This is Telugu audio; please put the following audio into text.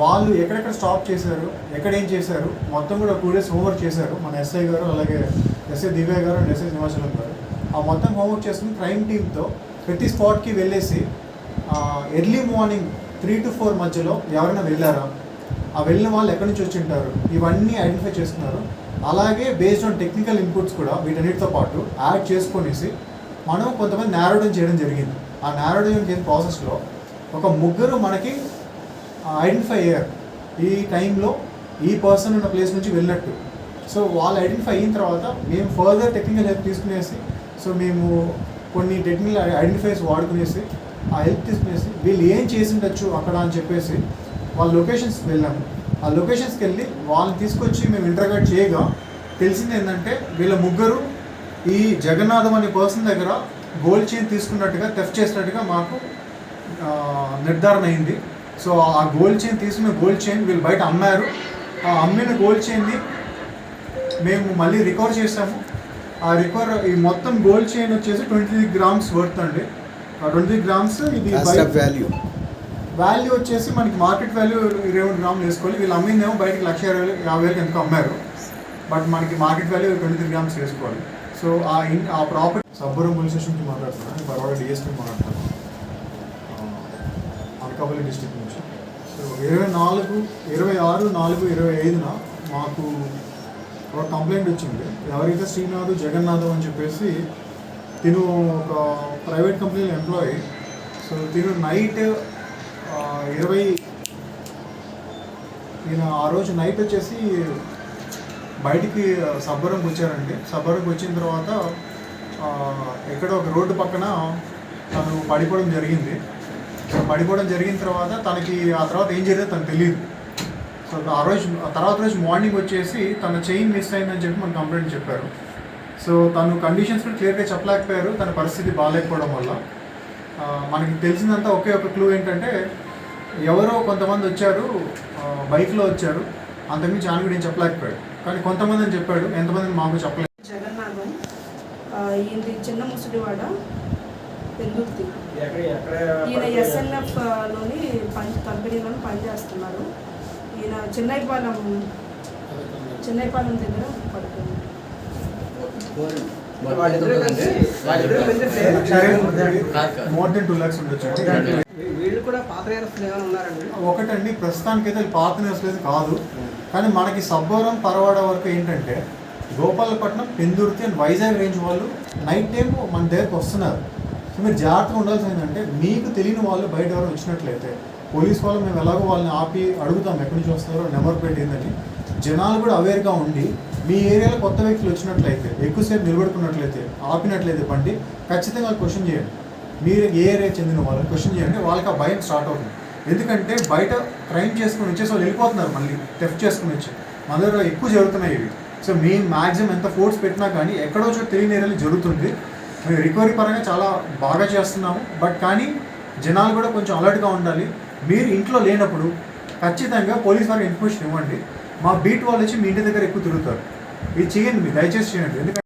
వాళ్ళు ఎక్కడెక్కడ స్టాప్ చేశారు ఎక్కడ ఏం చేశారు మొత్తం కూడా టూ డేస్ హోంవర్క్ చేశారు. మన ఎస్ఐ గారు అలాగే ఎస్ఐ దివ్య గారు అండ్ ఎస్ఐ సింహాచలం గారు. ఆ మొత్తం హోంవర్క్ చేసుకుని క్రైమ్ టీమ్తో ప్రతి స్పాట్కి వెళ్ళేసి early morning three to four మధ్యలో ఎవరైనా వెళ్ళారా? ఆ వెళ్ళిన వాళ్ళు ఎక్కడి నుంచి వచ్చి ఉంటారు? ఇవన్నీ ఐడెంటిఫై చేస్తున్నారు అలాగే బేస్డ్ ఆన్ టెక్నికల్ ఇన్పుట్స్ కూడా వీటన్నిటితో పాటు యాడ్ చేసుకునేసి మనం కొంతమంది నేరోడౌన్ చేయడం జరిగింది. ఆ నేరోడౌన్ చేసిన ప్రాసెస్లో ఒక ముగ్గురు మనకి ఐడెంటిఫై అయ్యారు. ఈ టైంలో ఈ పర్సన్ ఉన్న ప్లేస్ నుంచి వెళ్ళినట్టు. సో వాళ్ళు ఐడెంటిఫై అయిన తర్వాత మేము ఫర్దర్ టెక్నికల్ హెల్ప్ తీసుకునేసి సో మేము కొన్ని టెక్నికల్ ఐడెంటిఫైస్ వాడుకునేసి ఆ హెల్ప్ తీసుకునేసి వీళ్ళు ఏం చేసి ఉండొచ్చు అక్కడ అని చెప్పేసి వాళ్ళ లొకేషన్స్కి వెళ్ళాము. ఆ లొకేషన్స్కి వెళ్ళి వాళ్ళని తీసుకొచ్చి మేము ఇంటర్గేట్ చేయగా తెలిసింది ఏంటంటే వీళ్ళ ముగ్గురు ఈ జగన్నాథం అనే పర్సన్ దగ్గర గోల్డ్ చైన్ తీసుకున్నట్టుగా తెఫ్ట్ చేసినట్టుగా మాకు నిర్ధారణ అయింది. సో ఆ గోల్డ్ చైన్ తీసుకున్న గోల్డ్ చైన్ వీళ్ళు బయట అమ్మారు. ఆ అమ్మిన గోల్డ్ చైన్ని మేము మళ్ళీ రికవర్ చేసాము ఆ రికవర్ ఈ మొత్తం గోల్డ్ చైన్ వచ్చేసి ట్వంటీ గ్రామ్స్ వర్త్ అండి. ట్వంటీ గ్రామ్స్ ఇది వాల్యూ వాల్యూ వచ్చేసి మనకి మార్కెట్ వాల్యూ ఇరవై రెండు గ్రాములు వేసుకోవాలి వీళ్ళు అమ్మిందేమో బయటకి లక్ష ఇరవై వేలు- యాభై వేలకు ఎంత అమ్మారు. బట్ మనకి market value twenty three grams వేసుకోవాలి. సో ఆ ఇన్ ఆ ప్రాపర్టీ సబ్బురం పోలీస్ స్టేషన్కి మాట్లాడుతున్నాను పర్వాడ డిఎస్పీ మాట్లాడుతున్నాను. అనకాపల్లి డిస్టిక్ నుంచి. సో ఇరవై నాలుగు ఇరవై ఆరు నాలుగు ఇరవై ఐదున మాకు ఒక కంప్లైంట్ వచ్చింది. ఎవరైతే శ్రీనాథ్ జగన్నాథ్ అని చెప్పేసి తిను ఒక ప్రైవేట్ కంపెనీలో ఎంప్లాయీ సో తిను నైట్ ఇరవై ఈయన ఆ రోజు నైట్ వచ్చేసి బయటికి సబ్బరంకి వచ్చారండి. సబ్బరంకి వచ్చిన తర్వాత ఎక్కడ ఎక్కడో ఒక రోడ్డు పక్కన తను పడిపోవడం జరిగింది. పడిపోవడం జరిగిన తర్వాత తనకి ఆ తర్వాత ఏం జరిగిందో తనకు తెలియదు. సో ఆ రోజు ఆ తర్వాత రోజు మార్నింగ్ వచ్చేసి తన చైన్ మిస్ అయిందని చెప్పి మన కంప్లైంట్ చెప్పారు. సో తను కండిషన్స్ కూడా క్లియర్గా చెప్పలేకపోయారు. తన పరిస్థితి బాగాలేకపోవడం వల్ల. మనకి తెలిసినంత ఒకే ఒక క్లూ ఏంటంటే ఎవరో కొంతమంది వచ్చారు బైక్లో వచ్చారు. అంతకుమించి ఆయన కూడా నేను చెప్పలేకపోయాడు. కానీ కొంతమంది అని చెప్పాడు. ఎంతమంది మాకు చెప్పలేదు. జగన్నాథం ఆ, చిన్న ముసుడివాడ ఎక్కడ ఈయన ఎస్ఎన్ఎఫ్లోని పని కంపెనీలో పనిచేస్తున్నారు. ఈయన చెన్నైపాలెం చెన్నైపాలెం దగ్గర పడుతుంది ఒకటండి ప్రస్తుతానికైతే అది పాత నేర్చులేదు కాదు. కానీ మనకి సబ్బవరం పరవాడ వరకు ఏంటంటే గోపాలపట్నం పెందుర్తి అండ్ వైజాగ్ రేంజ్ వాళ్ళు నైట్ టైం మన దగ్గరకు వస్తున్నారు. సో మీరు జాగ్రత్తగా ఉండాల్సింది ఏంటంటే మీకు తెలియని వాళ్ళు బయట ఎవరైనా వచ్చినట్లయితే పోలీస్ వాళ్ళు మేము ఎలాగో వాళ్ళని ఆపి అడుగుతాం ఎక్కడి నుంచి వస్తున్నారో నెంబర్ ప్లేట్ ఏందని. జనాలు కూడా అవేర్గా ఉండి మీ ఏరియాలో కొత్త వ్యక్తులు వచ్చినట్లయితే ఎక్కువసేపు నిలబడుకున్నట్లయితే ఆపినట్లయితే బండి ఖచ్చితంగా క్వశ్చన్ చేయండి. మీరు ఏ ఏరియా చెందిన వాళ్ళని క్వశ్చన్ చేయండి వాళ్ళకి ఆ భయం స్టార్ట్ అవుతుంది. ఎందుకంటే బయట క్రైమ్ చేసుకుని వచ్చేసి వాళ్ళు వెళ్ళిపోతున్నారు మళ్ళీ టెఫ్ట్ చేసుకుని వచ్చి. మన దగ్గర ఎక్కువ జరుగుతున్నాయి ఇవి. సో మేము మ్యాక్సిమం ఎంత ఫోర్స్ పెట్టినా కానీ ఎక్కడో చోట తెలియని ఏరియాలో జరుగుతుంది. మేము రికవరీ పరంగా చాలా బాగా చేస్తున్నాము. బట్ కానీ జనాలు కూడా కొంచెం అలర్ట్గా ఉండాలి. మీరు ఇంట్లో లేనప్పుడు ఖచ్చితంగా పోలీస్ వారికి ఇన్ఫర్మేషన్ ఇవ్వండి. మా బీట్ వాళ్ళు వచ్చి మీ ఇంటి దగ్గర ఎక్కువ తిరుగుతారు. ఇది చేయండి మీరు దయచేసి చేయండి. ఎందుకంటే